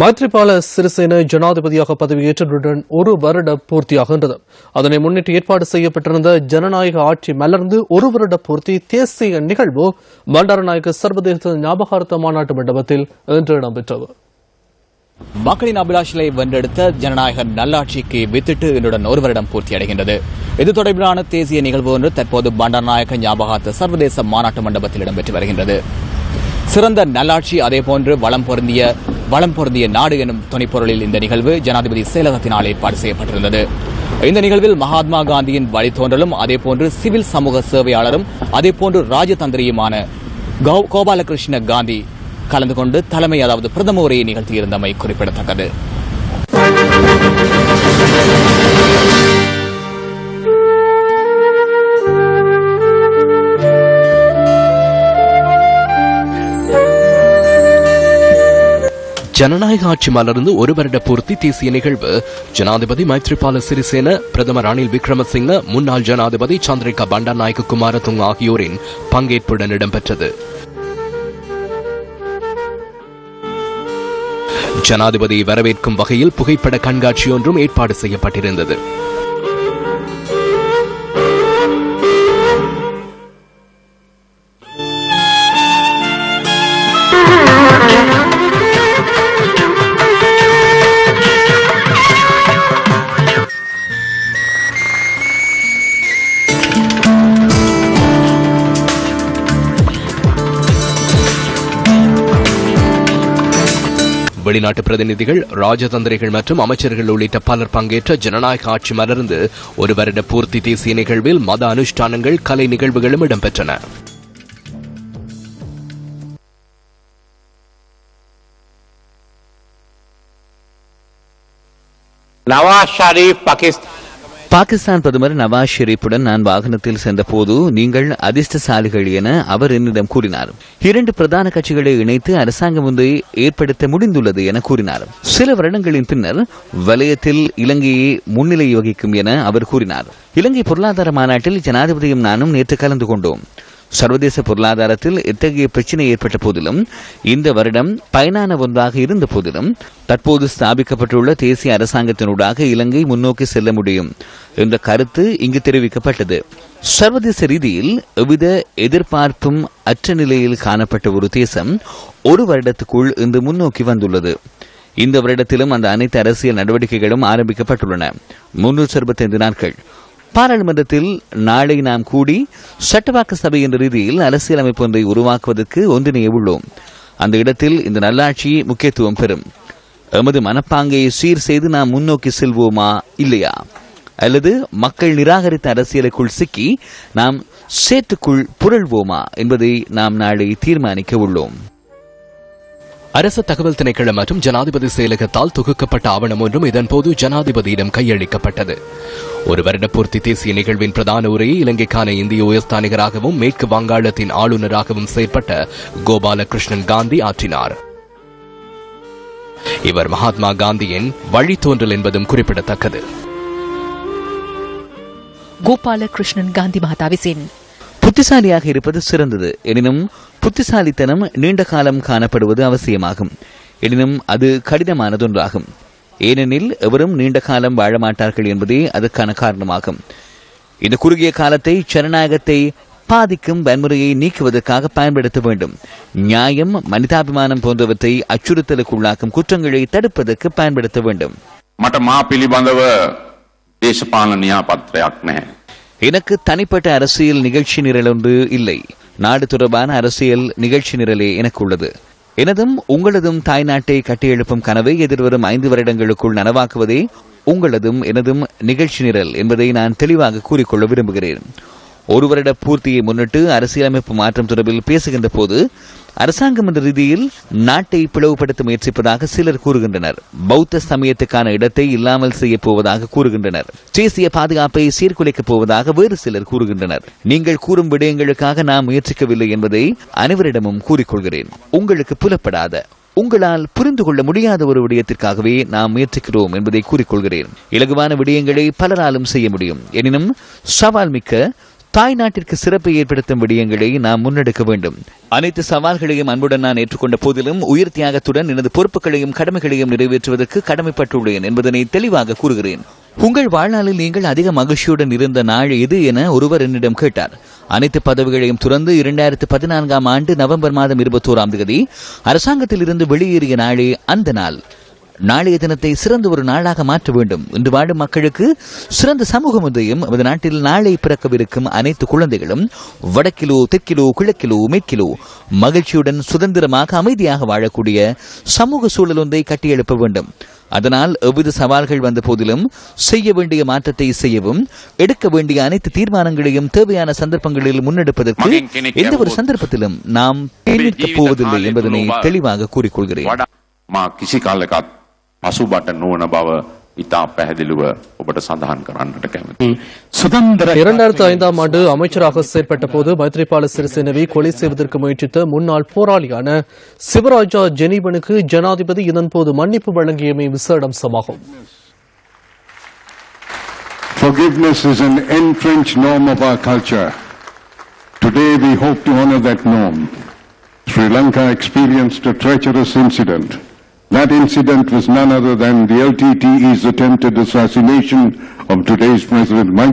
மைத்ரிபால சிறிசேன ஜனாதிபதியாக பதவியேற்றதுடன் ஒரு வருட பூர்த்தியாகின்றது. அதனை முன்னிட்டு ஏற்பாடு செய்யப்பட்டிருந்த ஜனநாயக ஆட்சி மலர்ந்து ஒரு வருட பூர்த்தி தேசிய நிகழ்வு பண்டாரநாயக்க சர்வதேச ஞாபகார்த்த மாநாட்டு மண்டபத்தில் இன்று இடம்பெற்றது. மக்களின் அபிலாஷைகளை வென்றெடுத்த ஜனநாயக நல்லாட்சிக்கு வித்திட்டு இன்றுடன் ஒரு வருடம் பூர்த்தி அடைகின்றது இது தொடர்பிலான தேசிய நிகழ்வு ஒன்று தற்போது பண்டாரநாயக்க ஞாபகார்த்த சர்வதேச மாநாட்டு மண்டபத்தில் இடம்பெற்று வருகின்றது. சிறந்த நல்லாட்சி அதேபோன்று வளம் பொருந்திய வளம் பொருந்திய நாடு எனும் துணைப்பொருளில் இந்த நிகழ்வு ஜனாதிபதி செயலகத்தினால் ஏற்பாடு செய்யப்பட்டிருந்தது. இந்த நிகழ்வில் மகாத்மா காந்தியின் வழித்தோன்றலும் அதேபோன்று சிவில் சமூக சேவையாளரும் அதேபோன்று ராஜதந்திரியுமான கோபாலகிருஷ்ண காந்தி கலந்து கொண்டு தலைமை அதாவது பிரதம உரையை நிகழ்த்தியிருந்தமை குறிப்பிடத்தக்கது. ஜனநாயக ஆட்சி மலர்ந்து ஒரு வருட பூர்த்தி தேசிய நிகழ்வு. ஜனாதிபதி மைத்ரிபால சிறிசேன பிரதமர் ரணில் விக்ரமசிங்க முன்னாள் ஜனாதிபதி சந்திரிகா பண்டாநாயக்க குமாரதுங் ஆகியோரின் பங்கேற்புடன் இடம்பெற்றது. ஜனாதிபதியை வரவேற்கும் வகையில் புகைப்பட கண்காட்சி ஒன்றும் ஏற்பாடு செய்யப்பட்டிருந்தது. வெளிநாட்டு பிரதிநிதிகள் ராஜதந்திரிகள் மற்றும் அமைச்சர்கள் உள்ளிட்ட பலர் பங்கேற்ற ஜனநாயக ஆட்சி மலர்ந்து ஒரு வருட பூர்த்தி தேசிய நிகழ்வில் மத அனுஷ்டானங்கள் கலை நிகழ்வுகளும் இடம்பெற்றன. நவாஸ் ஷரீப் பாகிஸ்தான் பாகிஸ்தான் பிரதமர் நவாஸ் ஷெரீப்புடன் நான் வாகனத்தில் சென்றபோது நீங்கள் அதிர்ஷ்டசாலிகள் என அவர் என்னிடம் கூறினார். இரண்டு பிரதான கட்சிகளை இணைத்து அரசாங்கம் ஒன்றை ஏற்படுத்த முடிந்துள்ளது என கூறினார். சில வருடங்களின் பின்னர் வலயத்தில் இலங்கையை முன்னிலை வகிக்கும் என அவர் கூறினார். இலங்கை பொருளாதார மாநாட்டில் ஜனாதிபதியும் நானும் நேற்று கலந்து கொண்டோம். சர்வதேச பொருளாதாரத்தில் இத்தகைய பிரச்சினை ஏற்பட்ட போதிலும் இந்த வருடம் பயனான ஒன்றாக இருந்த போதிலும் தற்போது ஸ்தாபிக்கப்பட்டுள்ள தேசிய அரசாங்கத்தினூடாக இலங்கை முன்னோக்கி செல்ல முடியும் என்ற கருத்து இங்கு தெரிவிக்கப்பட்டது. சர்வதேச ரீதியில் எவ்வித எதிர்பார்ப்பும் அற்ற நிலையில் காணப்பட்ட ஒரு தேசம் ஒரு வருடத்துக்குள் இன்று முன்னோக்கி வந்துள்ளது. இந்த வருடத்திலும் அந்த அனைத்து அரசியல் நடவடிக்கைகளும் ஆரம்பிக்கப்பட்டுள்ளன. முன்னூற்றி அறுபத்தைந்து நாட்கள். பாராளுமன்றத்தில் நாளை நாம் கூடி சட்டவாக்க சபை என்ற ரீதியில் அரசியலமைப்பு ஒன்றை உருவாக்குவதற்கு ஒன்றிணைய உள்ளோம். அந்த இடத்தில் இந்த நல்லாட்சி முக்கியத்துவம் பெறும். எமது மனப்பாங்கை சீர் செய்து நாம் முன்னோக்கி செல்வோமா இல்லையா? அல்லது மக்கள் நிராகரித்த அரசியலுக்குள் சிக்கி நாம் சேத்துக்குள் புரள்வோமா என்பதை நாம் நாளை தீர்மானிக்க உள்ளோம். அரசு தகவல் திணைக்களம் மற்றும் ஜனாதிபதி செயலகத்தால் தொகுக்கப்பட்ட ஆவணம் ஒன்றும் இதன்போது ஜனாதிபதியிடம் கையளிக்கப்பட்டது. ஒரு வருட பூர்த்தி தேசிய நிகழ்வின் பிரதான உரையை இலங்கைக்கான இந்திய உயர்ஸ்தானிகராகவும் மேற்கு வங்காளத்தின் ஆளுநராகவும் செயற்பட்ட கோபாலகிருஷ்ணன் காந்தி ஆற்றினார். இவர் மகாத்மா காந்தியின் வழித்தோன்றல் என்பதும் குறிப்பிடத்தக்கது. கோபாலகிருஷ்ணன் காந்தி மகதாவிசின் புத்திசாலியாக இருப்பது சிறந்தது. எனினும் புத்திசாலித்தனம் நீண்ட காலம் காணப்படுவது அவசியமாகும். எனினும் அது கடினமானதொன்றாகும். ஏனெனில் எவரும் நீண்ட காலம் வாழ மாட்டார்கள் என்பதே அதற்கான காரணமாகும். இந்த குறுகிய காலத்தை ஜனநாயகத்தை பாதிக்கும் வன்முறையை நீக்குவதற்காக பயன்படுத்த வேண்டும். நியாயம் மனிதாபிமானம் போன்றவற்றை அச்சுறுத்தலுக்குள்ளாக்கும் குற்றங்களை தடுப்பதற்கு பயன்படுத்த வேண்டும். மட்ட மா பிலிபாந்தவ தேசபாலனியா பாத்திரயாக்னே எனக்கு தனிப்பட்ட அரசியல் நிகழ்ச்சி நிரல் ஒன்று இல்லை. நாடு தொடர்பான அரசியல் நிகழ்ச்சி நிரலே எனக்கு உள்ளது. எனதும் உங்களதும் தாய்நாட்டை கட்டியெழுப்பும் கனவை எதிர்வரும் ஐந்து வருடங்களுக்குள் நனவாக்குவதே உங்களதும் எனதும் நிகழ்ச்சி நிரல் என்பதை நான் தெளிவாக கூறிக்கொள்ள விரும்புகிறேன். ஒரு வருட பூர்த்தியை முன்னிட்டு அரசியலமைப்பு மாற்றம் தொடர்பில் பேசுகின்ற போது அரசாங்கம் என்ற ரீதியில் நாட்டை பிளவுபடுத்த முயற்சிப்பதாக சிலர் கூறுகின்றனர். பௌத்த சமயத்துக்கான இடத்தை இல்லாமல் செய்ய போவதாக கூறுகின்றனர். தேசிய பாதுகாப்பை சீர்குலைக்கப் போவதாக வேறு சிலர் கூறுகின்றனர். நீங்கள் கூறும் விடயங்களுக்காக நாம் முயற்சிக்கவில்லை என்பதை அனைவரிடமும் கூறிக்கொள்கிறேன். உங்களுக்கு புலப்படாத உங்களால் புரிந்து கொள்ள முடியாத ஒரு விடயத்திற்காகவே நாம் முயற்சிக்கிறோம் என்பதை கூறிக்கொள்கிறேன். இலகுவான விடயங்களை பலராலும் செய்ய முடியும். எனினும் சவால் மிக்க தாய் நாட்டிற்கு சிறப்பை ஏற்படுத்தும் விடயங்களை நாம் முன்னெடுக்க வேண்டும். அனைத்து சவால்களையும் அன்புடன் நான் ஏற்றுக்கொண்ட போதிலும் உயிர் தியாகத்துடன் எனது பொறுப்புகளையும் கடமைகளையும் நிறைவேற்றுவதற்கு கடமைப்பட்டுள்ளேன் என்பதனை தெளிவாக கூறுகிறேன். உங்கள் வாழ்நாளில் நீங்கள் அதிக மகிழ்ச்சியுடன் இருந்த நாள் எது என ஒருவர் என்னிடம் கேட்டார். அனைத்து பதவிகளையும் துறந்து இரண்டாயிரத்து பதினான்காம் ஆண்டு நவம்பர் மாதம் இருபத்தோராம் தேதி அரசாங்கத்தில் இருந்து வெளியேறிய நாளே அந்த நாள். நாளைய தினத்தை சிறந்த ஒரு நாளாக மாற்ற வேண்டும். இன்று வாழும் மக்களுக்கு சிறந்த சமூகம் ஒன்றையும் நமது நாட்டில் நாளை பிறக்கவிருக்கும் அனைத்து குழந்தைகளும் வடக்கிலோ தெற்கிலோ கிழக்கிலோ மேற்கிலோ மகிழ்ச்சியுடன் சுதந்திரமாக அமைதியாக வாழக்கூடிய சமூக சூழல் ஒன்றை கட்டியெழுப்ப வேண்டும். அதனால் எவ்வித சவால்கள் வந்த போதிலும் செய்ய வேண்டிய மாற்றத்தை செய்யவும் எடுக்க வேண்டிய அனைத்து தீர்மானங்களையும் தேவையான சந்தர்ப்பங்களில் முன்னெடுப்பதற்கு எந்த ஒரு சந்தர்ப்பத்திலும் நாம் போவதில்லை என்பதனை தெளிவாக கூறிக்கொள்கிறேன். වඩා මා කිසි කාලෙකත් පසුබට නොවන බව ඉතා පැහැදිලිව ඔබට සඳහන් කරන්නට කැමති. சுதந்திர இரண்டாயிரத்து ஐந்தாம் ஆண்டு அமைச்சராக செயற்பட்ட போது மைத்ரிபால சிறிசேனவை கொலை செய்வதற்கு முயற்சித்த முன்னாள் போராளியான சிவராஜா ஜெனீவனுக்கு ஜனாதிபதி இதன்போது மன்னிப்பு வழங்கியமை விசேட அம்சமாகும் Forgiveness is an entrenched norm of our culture. Today we hope to honor that norm. Sri Lanka experienced a treacherous incident. That incident was none other than the LTTE's attempted assassination of today's President Mike